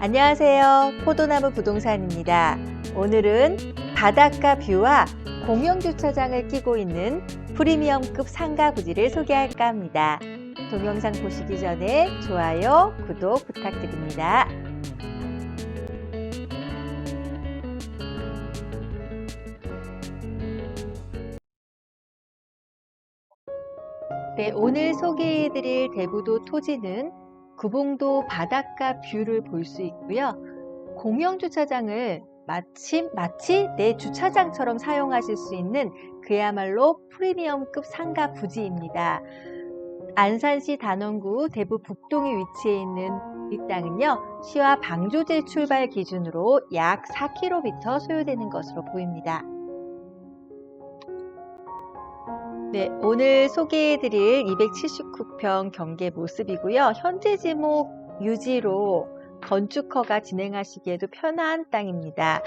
안녕하세요. 포도나무 부동산입니다. 오늘은 바닷가 뷰와 공영주차장을 끼고 있는 프리미엄급 상가 부지를 소개할까 합니다. 동영상 보시기 전에 좋아요, 구독 부탁드립니다. 네, 오늘 소개해드릴 대부도 토지는 구봉도 바닷가 뷰를 볼 수 있고요. 공영 주차장을 마침 마치 내 주차장처럼 사용하실 수 있는 그야말로 프리미엄급 상가 부지입니다. 안산시 단원구 대부 북동에 위치해 있는 이 땅은요, 시와 방조제 출발 기준으로 약 4km 소요되는 것으로 보입니다. 네, 오늘 소개해드릴 279평 경계 모습이고요. 현재 지목 유지로 건축허가 진행하시기에도 편한 땅입니다.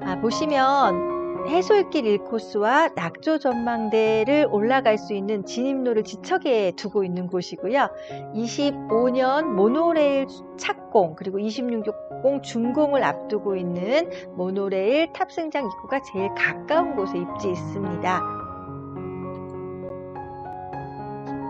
아, 보시면 해솔길 1코스와 낙조 전망대를 올라갈 수 있는 진입로를 지척에 두고 있는 곳이고요. 25년 모노레일 착공 그리고 2660 준공을 앞두고 있는 모노레일 탑승장 입구가 제일 가까운 곳에 입지 있습니다.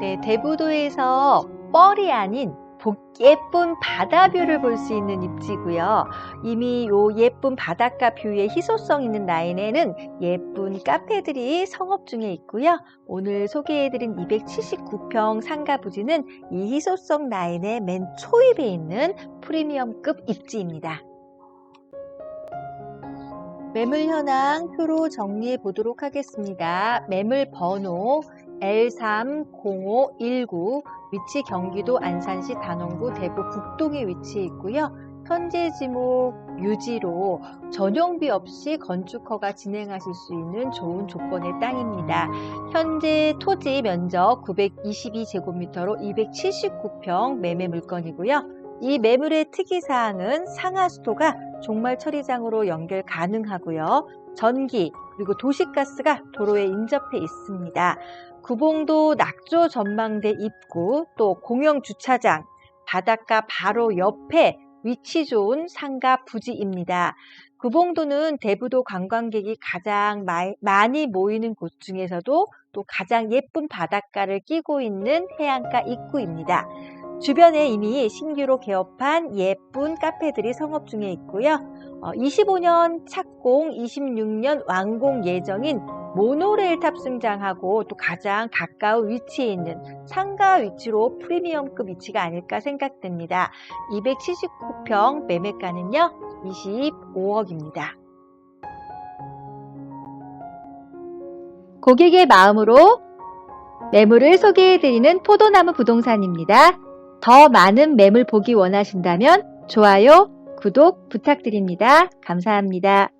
네, 대부도에서 뻘이 아닌 복- 예쁜 바다 뷰를 볼 수 있는 입지고요. 이미 요 예쁜 바닷가 뷰의 희소성 있는 라인에는 예쁜 카페들이 성업 중에 있고요. 오늘 소개해드린 279평 상가 부지는 이 희소성 라인의 맨 초입에 있는 프리미엄급 입지입니다. 매물 현황 표로 정리해 보도록 하겠습니다. 매물 번호 L30519 위치 경기도 안산시 단원구 대구 북동에 위치해 있고요. 현재 지목 유지로 전용비 없이 건축허가 진행하실 수 있는 좋은 조건의 땅입니다. 현재 토지 면적 922제곱미터로 279평 매매 물건이고요. 이 매물의 특이사항은 상하수도가 종말 처리장으로 연결 가능하고요. 전기 그리고 도시가스가 도로에 인접해 있습니다. 구봉도 낙조 전망대 입구 또 공영 주차장 바닷가 바로 옆에 위치 좋은 상가 부지입니다. 구봉도는 대부도 관광객이 가장 마- 많이 모이는 곳 중에서도 또 가장 예쁜 바닷가를 끼고 있는 해안가 입구입니다. 주변에 이미 신규로 개업한 예쁜 카페들이 성업 중에 있고요. 25년 착공, 26년 완공 예정인 모노레일 탑승장하고 또 가장 가까운 위치에 있는 상가 위치로 프리미엄급 위치가 아닐까 생각됩니다. 279평 매매가는요, 25억입니다. 고객의 마음으로 매물을 소개해드리는 포도나무 부동산입니다. 더 많은 매물 보기 원하신다면 좋아요, 구독 부탁드립니다. 감사합니다.